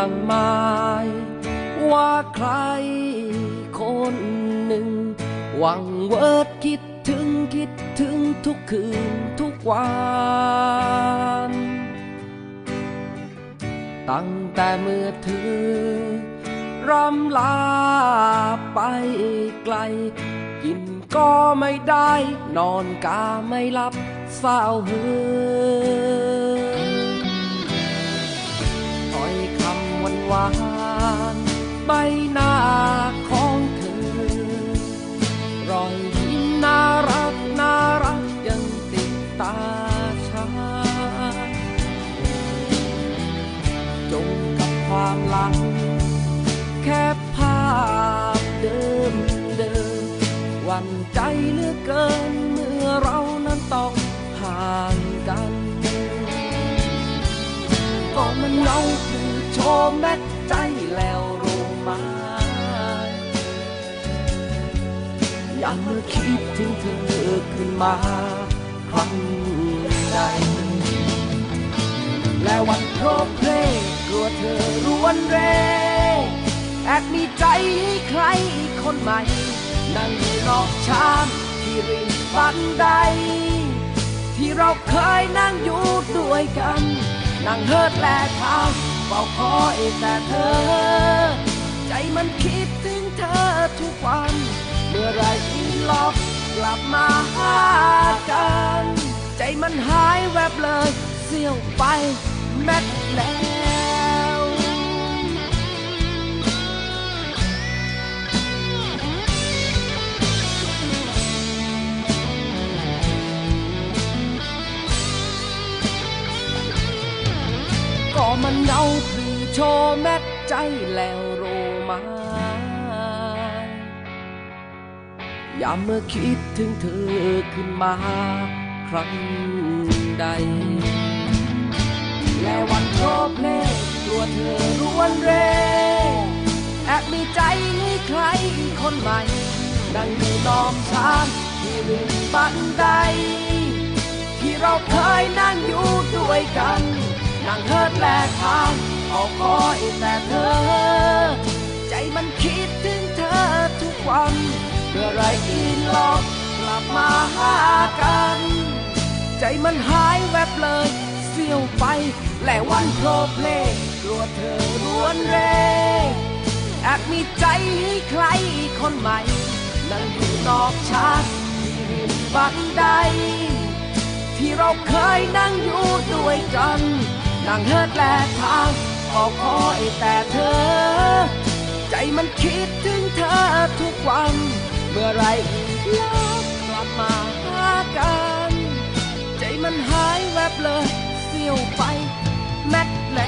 รู้มั้งไหมว่าใครคนหนึ่ง หวังเวิร์ดคิดถึงคิดถึงทุกคืนทุกวัน ตั้งแต่เมื่อเธอรำลาไปไกล กินก็ไม่ได้ นอนกาไม่หลับเศร้าเฮือามหลัง แค่ภาพเดิมเดิมวันใจเหลือเกินเมื่อเรานั้นต้องห่างกันก็มันเงาคือโชว์แม็กใจแล้วรู้ไหมยังเมื่อคิดถึงเธอขึ้นมาครั้งใดและวันโปรเตัวเธอรวนเรแอบมีใจให้ใครคนใหม่ นั่งนอกชามที่ริมบันได ที่เราเคยนั่งอยู่ด้วยกัน นั่งเฮิดแลทางเฝ้าคอยแต่เธอ ใจมันคิดถึงเธอทุกวัน เมื่อไรอีลอกกลับมาหากัน ใจมันหายแวบเลยเสี้ยวไปแม็ มันเนาพรีโชว์แม็ดใจแล้วโรมาอย่าเมื่อคิดถึงเธอขึ้นมาครั้งใด และวันโปรเพลงกลัวเธอรวนเรแอบมีใจให้ใครคนใหม่ นั่งอยู่นอมชามที่ริมบันได ที่เราเคยนั่งอยู่ด้วยกัน นั่งเฮิดแลทางออกคอยแต่เธอ ใจมันคิดถึงเธอทุกวันเมื่อไรอินลอกกลับมาหากัน ใจมันหายแวบเลยเสี้ยวไปและวันโปรเพลงกลัวเธอรวนเรแอบมีใจให้ใครคนใหม่ นั่งอยู่นอกชานที่ริมบันไดที่เราเคยนั่งอยู่ด้วยกัน นั่งเฮิดแลทางออกคอยแต่เธอ ใจมันคิดถึงเธอทุกวัน เมื่อไรอีกแล้วกลับมาหากัน ใจมันหายแวบเลย เสียวไปแม็กแม